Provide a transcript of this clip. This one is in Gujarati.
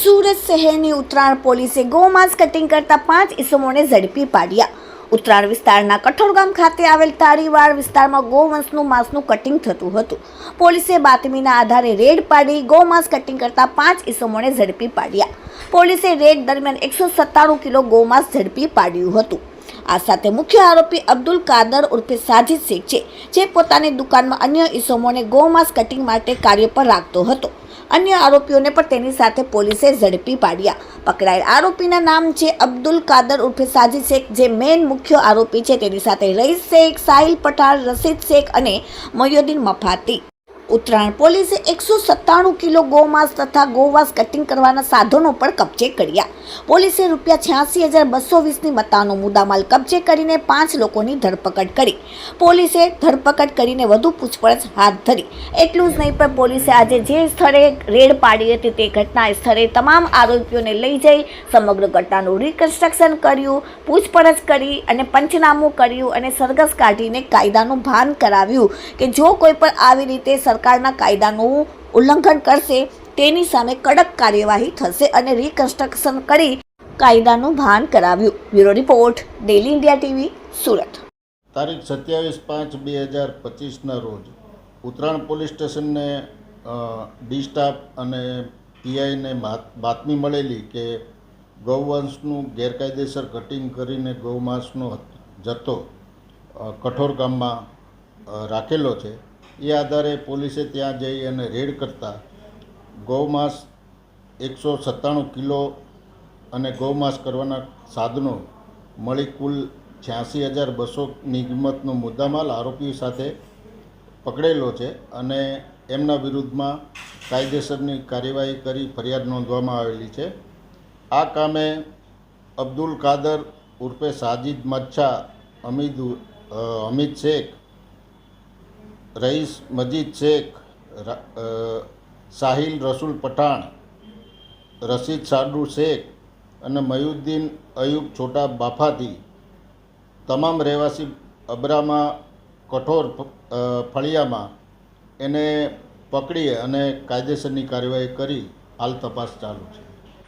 સુરત શહેરની ઉત્તરાયણ પોલીસે ગૌમાંસ કટિંગ કરતા પાંચ ઇસમોને ઝડપી પાડ્યા. ઉત્તરાયણ વિસ્તારના કઠોરગામ ખાતે આવેલ તારીવાડ વિસ્તારમાં ગૌવંશનું માંસનું કટિંગ થતું હતું. પોલીસે બાતમીના આધારે રેડ પાડી ગૌમાંસ કટિંગ કરતા પાંચ ઇસમોને ઝડપી પાડ્યા. પોલીસે રેડ દરમિયાન એકસો સત્તાણું કિલો ગૌમાંસ ઝડપી પાડ્યું હતું. આ સાથે મુખ્ય આરોપી અબ્દુલ કાદર ઉર્ફે સાજિદ શેખ છે, જે પોતાની દુકાનમાં અન્ય ઇસમોને ગૌમાંસ કટિંગ માટે કાર્ય પર રાખતો હતો. અન્ય આરોપીઓને પણ તેની સાથે પોલીસે ઝડપી પાડ્યા. પકડાયેલ આરોપીના નામ છે અબ્દુલ કાદર ઉર્ફે સાજી શેખ, જે મેન મુખ્ય આરોપી છે. તેની સાથે રઈસ શેખ, સાહિલ પઠાણ, રશીદ શેખ અને મયુદ્દીન મફાતી. ઉત્તરાયણ પોલીસે એકસો સત્તાણું કિલો ગોમાંસ તથા ગોવાસ કટિંગ કરવાના સાધનો પણ કબજે કર્યા. પોલીસે રૂપિયા છ્યાસી હજાર બસો વીસની મતાનો મુદ્દામાલ કબજે કરીને પાંચ લોકોની ધરપકડ કરી. પોલીસે ધરપકડ કરીને વધુ પૂછપરછ હાથ ધરી. એટલું જ નહીં, પણ પોલીસે આજે જે સ્થળે રેડ પાડી હતી તે ઘટના સ્થળે તમામ આરોપીઓને લઈ જઈ સમગ્ર ઘટનાનું રિકન્સ્ટ્રક્શન કર્યું, પૂછપરછ કરી અને પંચનામું કર્યું અને સરઘસ કાઢીને કાયદાનું ભાન કરાવ્યું કે જો કોઈ પણ આવી રીતે સરકારના કાયદાનું ઉલ્લંઘન કરશે તેની સામે કડક કાર્યવાહી થશે અને રિકન્સ્ટ્રક્શન કરી કાયદાનું ભાન કરાવ્યું. Bureau report daily India TV, Surat. તારીખ સત્યાવીસ પાંચ બે હજાર પચીસના રોજ ઉત્તરાયણ પોલીસ સ્ટેશનને ડી સ્ટાફ અને પીઆઈને બાતમી મળેલી કે ગૌવંશનું ગેરકાયદેસર કટિંગ કરીને ગૌમાંસનો જથ્થો કઠોર ગામમાં રાખેલો છે. એ આધારે પોલીસે ત્યાં જઈ અને રેડ કરતા ગૌમાંસ એકસો સત્તાણું કિલો અને ગૌમાંસ કરવાના સાધનો મળી કુલ છ્યાસી હજાર બસોની કિંમતનો મુદ્દામાલ આરોપી સાથે પકડેલો છે અને એમના વિરુદ્ધમાં કાયદેસરની કાર્યવાહી કરી ફરિયાદ નોંધવામાં આવેલી છે. આ કામે અબ્દુલ કાદર ઉર્ફે સાજિદ મચ્છા, અમિદ અમિત શેખ, રઈસ મજીદ શેખ સાહિલ રસુલ પઠાણ, રશીદ સાડુ શેખ અને મયુદ્દીન અયુબ છોટા બાફાથી તમામ રહેવાસી અબરામાં કઠોર ફળિયામાં એને પકડી અને કાયદેસરની કાર્યવાહી કરી. હાલ તપાસ ચાલુ છે.